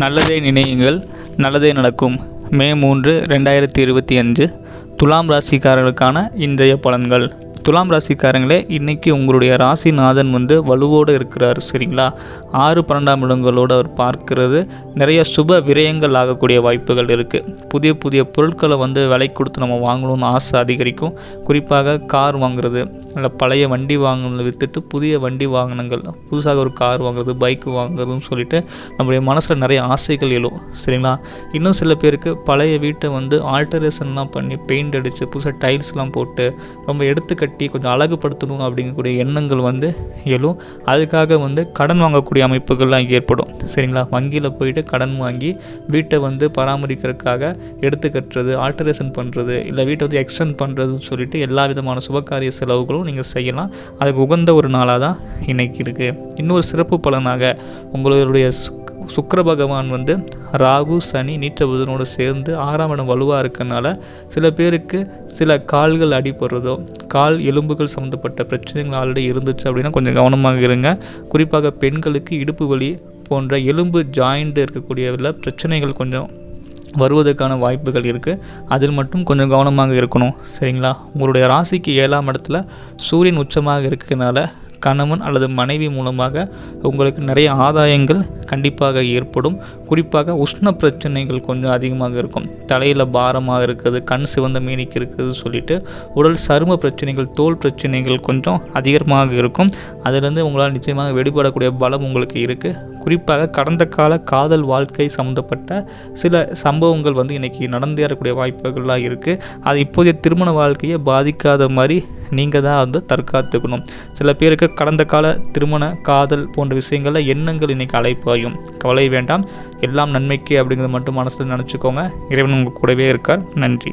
நல்லதே நினையுங்கள் நல்லதே நடக்கும். மே மூன்று ரெண்டாயிரத்தி இருபத்தி அஞ்சு துலாம் ராசிக்காரர்களுக்கான இன்றைய பலன்கள். துலாம் ராசிக்காரங்களே இன்றைக்கி உங்களுடைய ராசிநாதன் வந்து வலுவோடு இருக்கிறார் சரிங்களா? ஆறு பன்னெண்டாம் இடங்களோடு அவர் பார்க்கிறது. நிறைய சுப விரயங்கள் ஆகக்கூடிய வாய்ப்புகள் இருக்குது புதிய புதிய பொருட்களை வந்து விலை கொடுத்து நம்ம வாங்கணும்னு ஆசை அதிகரிக்கும். குறிப்பாக கார் வாங்குறது இல்லை பழைய வண்டி வாங்கினதை விற்றுட்டு புதிய வண்டி வாகனங்கள் புதுசாக ஒரு கார் வாங்குறது பைக் வாங்குறதுன்னு சொல்லிட்டு நம்முடைய மனசில் நிறைய ஆசைகள் எழும் சரிங்களா? இன்னும் சில பேருக்கு பழைய வீட்டை வந்து ஆல்டரேஷன்லாம் பண்ணி பெயிண்ட் அடித்து புதுசாக டைல்ஸ்லாம் போட்டு ரொம்ப எடுத்து கட்டி கொஞ்சம் அழகுபடுத்தணும் அப்படிங்கக்கூடிய எண்ணங்கள் வந்து எழும். அதுக்காக வந்து கடன் வாங்கக்கூடிய அமைப்புகள்லாம் ஏற்படும். சரிங்களா? வங்கியில் போயிட்டு கடன் வாங்கி வீட்டை வந்து பராமரிக்கிறதுக்காக எடுத்து கட்டுறது ஆல்டரேஷன் பண்ணுறது இல்லை வீட்டை வந்து எக்ஸ்டெண்ட் பண்ணுறதுன்னு சொல்லிட்டு எல்லா விதமான சுபகாரிய செலவுகளும் நீங்கள் செய்யலாம். அதுக்கு உகந்த ஒரு நாளாக தான் இன்றைக்கி இருக்குது இன்னொரு சிறப்பு பலனாக உங்களுடைய சுக்கர பகவான் வந்து ராகு சனி நீச்ச புதனோடு சேர்ந்து ஆறாம் இடம் வலுவாக இருக்கனால சில பேருக்கு சில கால்கள் அடிபடுறதோ கால் எலும்புகள் சம்மந்தப்பட்ட பிரச்சனைகள் ஆல்ரெடி இருந்துச்சு அப்படின்னா கொஞ்சம் கவனமாக இருங்க. குறிப்பாக பெண்களுக்கு இடுப்பு வலி போன்ற எலும்பு ஜாயிண்ட் இருக்கக்கூடிய பிரச்சனைகள் கொஞ்சம் வருவதற்கான வாய்ப்புகள் இருக்குது அதில் மட்டும் கொஞ்சம் கவனமாக இருக்கணும். சரிங்களா? உங்களுடைய ராசிக்கு ஏழாம் இடத்துல சூரியன் உச்சமாக இருக்கிறதுனால கணவன் அல்லது மனைவி மூலமாக உங்களுக்கு நிறைய ஆதாயங்கள் கண்டிப்பாக ஏற்படும். குறிப்பாக உஷ்ண பிரச்சனைகள் கொஞ்சம் அதிகமாக இருக்கும். தலையில் பாரமாக இருக்குது கண் சிவந்த மீனிக்கு இருக்குது சொல்லிட்டு உடல் சரும பிரச்சனைகள் தோல் பிரச்சனைகள் கொஞ்சம் அதிகமாக இருக்கும். அதிலிருந்து உங்களால் நிச்சயமாக வெளிப்படக்கூடிய பலம் உங்களுக்கு இருக்குது குறிப்பாக கடந்த கால காதல் வாழ்க்கை சம்மந்தப்பட்ட சில சம்பவங்கள் வந்து இன்றைக்கி நடந்தேறக்கூடிய வாய்ப்புகள்லாம் இருக்குது அது இப்போதைய திருமண வாழ்க்கையை பாதிக்காத மாதிரி நீங்கள் தான் வந்து தற்காத்துக்கணும். சில பேருக்கு கடந்த கால திருமண காதல் போன்ற விஷயங்களில் எண்ணங்கள் இன்றைக்கி அலைப்பாயும் கவலை வேண்டாம். எல்லாம் நன்மைக்கு அப்படிங்கிறத மட்டும் மனசில் நினச்சிக்கோங்க. இறைவன் உங்கள் கூடவே இருக்கார். நன்றி.